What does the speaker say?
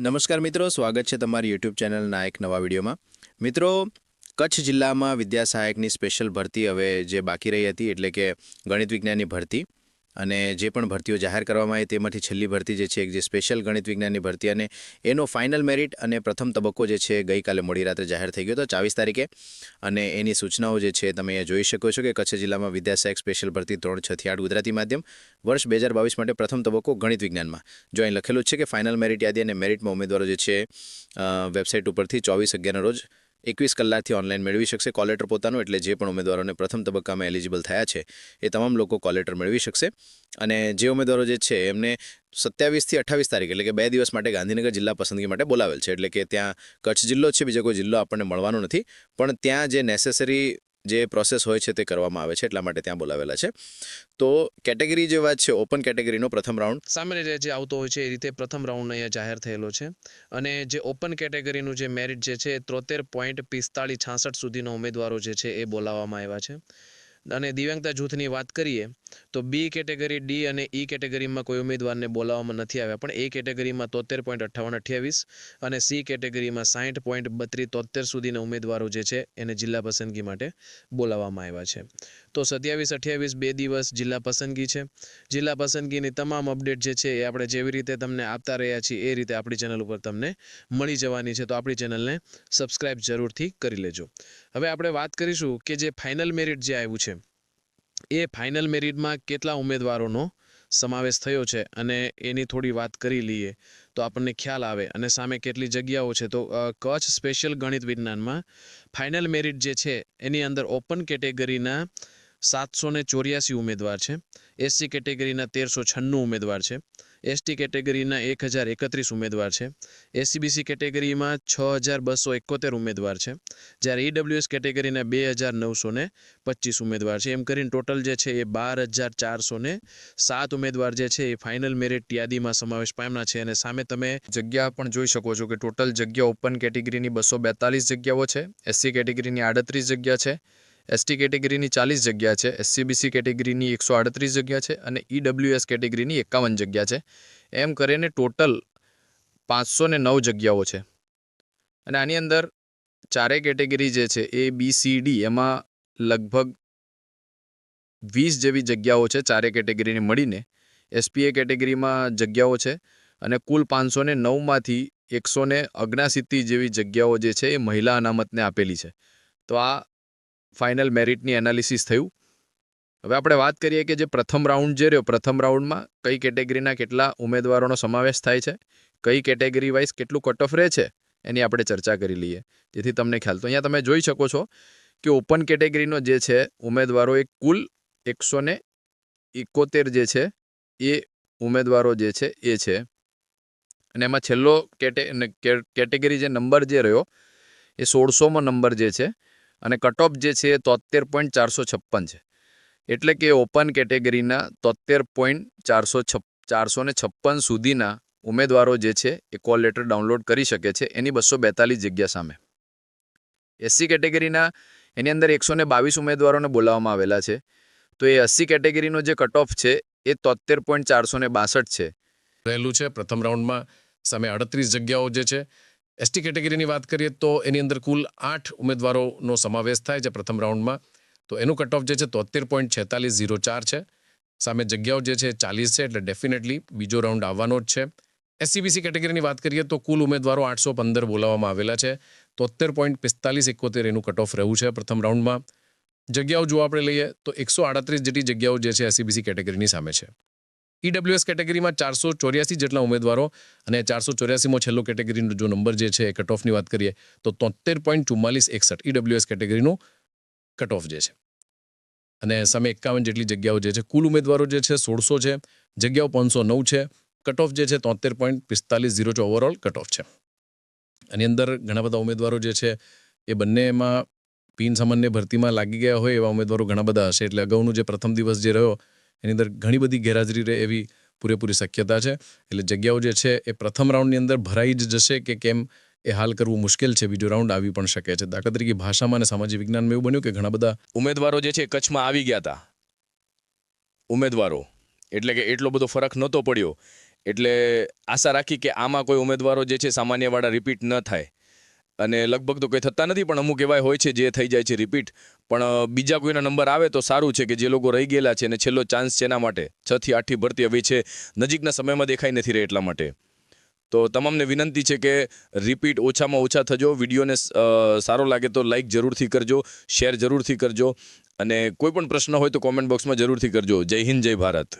નમસ્કાર મિત્રો, સ્વાગત છે તમારી યુટ્યુબ ચેનલના એક નવા વિડીયોમાં. મિત્રો, કચ્છ જિલ્લામાં વિદ્યા સહાયકની સ્પેશિયલ ભરતી હવે જે બાકી રહી હતી, એટલે કે ગણિત વિજ્ઞાનની ભરતી અને જે પણ ભરતીઓ જાહેર કરવામાં આવી તેમાંથી છેલ્લી ભરતી જે છે એક જે સ્પેશિયલ ગણિત વિજ્ઞાનની ભરતી અને એનો ફાઇનલ મેરિટ અને પ્રથમ તબક્કો જે છે ગઈકાલે મોડી રાત્રે જાહેર થઈ ગયો હતો, ચાવીસ તારીખે. અને એની સૂચનાઓ જે છે તમે અહીંયા જોઈ શકો છો કે કચ્છ જિલ્લામાં વિદ્યાસહાયક સ્પેશિયલ ભરતી ત્રણ છથી આઠ ગુજરાતી માધ્યમ, વર્ષ બે હજાર બાવીસ માટે પ્રથમ તબક્કો ગણિત વિજ્ઞાનમાં. જો અહીં લખેલું છે કે ફાઇનલ મેરિટ યાદી અને મેરિટમાં ઉમેદવારો જે છે વેબસાઇટ ઉપરથી ચોવીસ અગિયારના રોજ એકવીસ કલાકથી ઓનલાઈન મેળવી શકશે. કોલેટર પોતાનું એટલે જે પણ ઉમેદવારોને પ્રથમ તબક્કામાં એલિજિબલ થયા છે, એ તમામ લોકો કોલેટર મેળવી શકશે. અને જે ઉમેદવારો જે છે, એમને સત્યાવીસથી અઠ્ઠાવીસ તારીખ એટલે કે બે દિવસ માટે ગાંધીનગર જિલ્લા પસંદગી માટે બોલાવેલ છે. એટલે કે ત્યાં કચ્છ જિલ્લો છે, બીજો કોઈ જિલ્લો આપણને મળવાનો નથી. પણ ત્યાં જે નેસેસરી જે પ્રોસેસ હોય છે તે કરવામાં આવે છે, એટલા માટે ત્યાં બોલાવેલા છે. તો કેટેગરી જે વાત છે ઓપન કેટેગરીનો પ્રથમ રાઉન્ડ સામાન્ય રીતે જે આવતો હોય છે એ રીતે પ્રથમ રાઉન્ડ અહીંયા જાહેર થયેલો છે. અને જે ઓપન કેટેગરીનું જે મેરિટ જે છે ત્રોતેર પોઈન્ટ પિસ્તાળીસ છાસઠ સુધીના ઉમેદવારો જે છે એ બોલાવવામાં આવ્યા છે. અને દિવ્યાંગતા જૂથની વાત કરીએ, તો બી કેટેગરી ડી અને ઈ કેટેગરીમાં કોઈ ઉમેદવારને બોલાવવામાં નથી આવ્યા. પણ એ કેટેગરીમાં તોતેર પોઈન્ટ અઠ્ઠાવન અઠ્યાવીસ અને સી કેટેગરીમાં સાહીઠ પોઈન્ટ બત્રીસ તોતેર સુધીના ઉમેદવારો જે છે, એને જિલ્લા પસંદગી માટે બોલાવવામાં આવ્યા છે. તો સત્યાવીસ, અઠ્યાવીસ બે દિવસ જિલ્લા પસંદગી છે. જિલ્લા પસંદગીની તમામ અપડેટ જે છે એ આપણે જેવી રીતે તમને આપતા રહ્યા છીએ એ રીતે આપણી ચેનલ ઉપર તમને મળી જવાની છે. તો આપણી ચેનલને સબસ્ક્રાઇબ જરૂરથી કરી લેજો. હવે આપણે વાત કરીશું કે જે ફાઇનલ મેરિટ જે આવ્યું છે, એ ફાઇનલ મેરિટમાં કેટલા ઉમેદવારોનો સમાવેશ થયો છે? અને એની થોડી વાત કરી લઈએ તો આપણને ખ્યાલ આવે. અને સામે કેટલી જગ્યાઓ છે? તો કચ્છ સ્પેશિયલ ગણિત વિજ્ઞાનમાં ફાઇનલ મેરિટ જે છે, એની અંદર ઓપન કેટેગરીના સાતસો ને ચોર્યાસી ઉમેદવાર છે. એસસી કેટેગરીના તેરસો છન્નું ઉમેદવાર છે. એસટી કેટેગરીના એક હજાર એકત્રીસ ઉમેદવાર છે. એસસીબીસી કેટેગરીમાં છ હજાર બસો એકોતેર ઉમેદવાર છે. જ્યારે ઈડબ્લ્યુએસ કેટેગરીના બે હજાર નવસો ને પચીસ ઉમેદવાર છે. એમ કરીને ટોટલ જે છે એ બાર હજાર ચારસો ને સાત ઉમેદવાર જે છે એ ફાઇનલ મેરિટ યાદીમાં સમાવેશ પામ્યા છે અને સામે તમે જગ્યા પણ જોઈ શકો છો કે ટોટલ જગ્યા ઓપન કેટેગરીની બસો બેતાલીસ જગ્યાઓ છે. એસસી કેટેગરીની આડત્રીસ જગ્યા છે. એસટી કેટેગરીની ચાલીસ જગ્યા છે એસસીબીસી કેટેગરીની એકસો આડત્રીસ જગ્યા છે અને ઈડબ્લ્યુએસ કેટેગરીની એકાવન જગ્યા છે. એમ કરીને ટોટલ પાંચસો ને નવ જગ્યાઓ છે. અને આની અંદર ચારેય કેટેગરી જે છે એ બી સી ડી એમાં લગભગ વીસ જેવી જગ્યાઓ છે ચારેય કેટેગરીને મળીને. એસપીએ કેટેગરીમાં જગ્યાઓ છે અને કુલ પાંચસો ને નવમાંથી એકસો ને જેવી જગ્યાઓ જે છે એ મહિલા અનામતને આપેલી છે. તો આ ફાઇનલ મેરિટની એનાલિસિસ થયું. હવે આપણે વાત કરીએ કે જે પ્રથમ રાઉન્ડ જે રહ્યો, પ્રથમ રાઉન્ડમાં કઈ કેટેગરીના કેટલા ઉમેદવારોનો સમાવેશ થાય છે, કઈ કેટેગરી વાઇઝ કેટલું કટ ઓફ રહે છે, એની આપણે ચર્ચા કરી લઈએ. જેથી તમને ખ્યાલ તો અહીંયા તમે જોઈ શકો છો કે ઓપન કેટેગરીનો જે છે, ઉમેદવારો એ કુલ એકસો એકોતેર જે છે, એ ઉમેદવારો જે છે, એ છે. અને એમાં છેલ્લો કેટે કેટેગરી જે નંબર જે રહ્યો, એ સોળસોમો નંબર જે છે અને કટઓફ જે છે એ તોતેર પોઈન્ટ ચારસો છપ્પન છે. એટલે કે ઓપન કેટેગરીના તોતેર પોઈન્ટ ચારસો છપ ચારસો ને છપ્પન સુધીના ઉમેદવારો જે છે એ કોલ લેટર ડાઉનલોડ કરી શકે છે એની બસો બેતાલીસ જગ્યા સામે. એસસી કેટેગરીના એની અંદર એકસો ને બાવીસ ઉમેદવારોને બોલાવવામાં આવેલા છે. તો એ એસસી કેટેગરીનો જે કટઓફ છે એ તોતેર પોઈન્ટ ચારસો ને બાસઠ છે. રહેલું છે. પ્રથમ રાઉન્ડમાં સામે અડત્રીસ જગ્યાઓ જે છે એસટી કેટેગરીની વાત કરીએ તો એની અંદર કુલ આઠ ઉમેદવારોનો સમાવેશ થાય છે પ્રથમ રાઉન્ડમાં. તો એનું કટ ઓફ જે છે તોતેર પોઈન્ટ છેતાલીસ ઝીરો ચાર છે. સામે જગ્યાઓ જે છે ચાલીસ છે એટલે ડેફિનેટલી બીજો રાઉન્ડ આવવાનો જ છે. એસસીબીસી કેટેગરીની વાત કરીએ તો કુલ ઉમેદવારો આઠસો પંદર બોલાવવામાં આવેલા છે. તોતેર પોઈન્ટ પિસ્તાલીસ એકોતેર એનું કટ ઓફ રહ્યું છે પ્રથમ રાઉન્ડમાં. જગ્યાઓ જો આપણે લઈએ તો એકસો આડત્રીસ જેટલી જગ્યાઓ જે છે એસસીબીસી કેટેગરીની સામે છે. ઈડબ્લ્યુએસ કેટેગરીમાં ચારસો ચોર્યાસી જેટલા ઉમેદવારો અને ચારસો ચોર્યાસીમાં છેલ્લો કેટેગરીનો જો નંબર જે છે કટ ઓફની વાત કરીએ, તો તોતેર પોઈન્ટ ચુમ્માલીસ એકસઠ ઈડબ્લ્યુએસ કેટેગરીનું કટ ઓફ જે છે. અને સામે એકાવન જેટલી જગ્યાઓ જે છે, કુલ ઉમેદવારો જે છે સોળસો છે, જગ્યાઓ પાંચસો નવ છે કટ ઓફ જે છે તોતેર પોઈન્ટ પિસ્તાલીસ ઝીરો છે ઓવરઓલ કટ ઓફ છે. આની અંદર ઘણા બધા ઉમેદવારો જે છે એ બંનેમાં પિન સામાન્ય ભરતીમાં લાગી ગયા હોય એવા ઉમેદવારો ઘણા બધા હશે, એટલે અગાઉનું જે પ્રથમ દિવસ જે રહ્યો એની અંદર ઘણી બધી ગેરહાજરી રહે એવી પૂરેપૂરી શક્યતા છે. એટલે જગ્યાઓ જે છે એ પ્રથમ રાઉન્ડની અંદર ભરાઈ જ જશે કે કેમ એ હાલ કરવું મુશ્કેલ છે. બીજો રાઉન્ડ આવી પણ શકે છે. દાખલા તરીકે ભાષામાં અને સામાજિક વિજ્ઞાનમાં એવું બન્યું કે ઘણા બધા ઉમેદવારો જે છે કચ્છમાં આવી ગયા હતા. ઉમેદવારો. એટલે કે એટલો બધો ફરક નહોતો પડ્યો. એટલે આશા રાખી કે આમાં કોઈ ઉમેદવારો જે છે સામાન્યવાળા રિપીટ ન થાય. અને લગભગ તો કંઈ થતા નથી, પણ અમુક એવા હોય છે જે થઈ જાય છે રિપીટ પણ બીજા કોઈના નંબર આવે તો સારું છે કે જે લોકો રહી ગયેલા છે અને છેલ્લો ચાન્સ છે એના માટે. છ થી આઠથી ભરતી આવી છે. નજીકના સમયમાં દેખાઈ નથી રહે એટલા માટે. તો તમામને વિનંતી છે કે રિપીટ ઓછામાં ઓછા થજો. વિડીયોને સારો લાગે તો લાઈક જરૂરથી કરજો શેર જરૂરથી કરજો અને કોઈ પણ પ્રશ્ન હોય તો કોમેન્ટ બોક્સમાં જરૂરથી કરજો. જય હિન્દ, જય ભારત.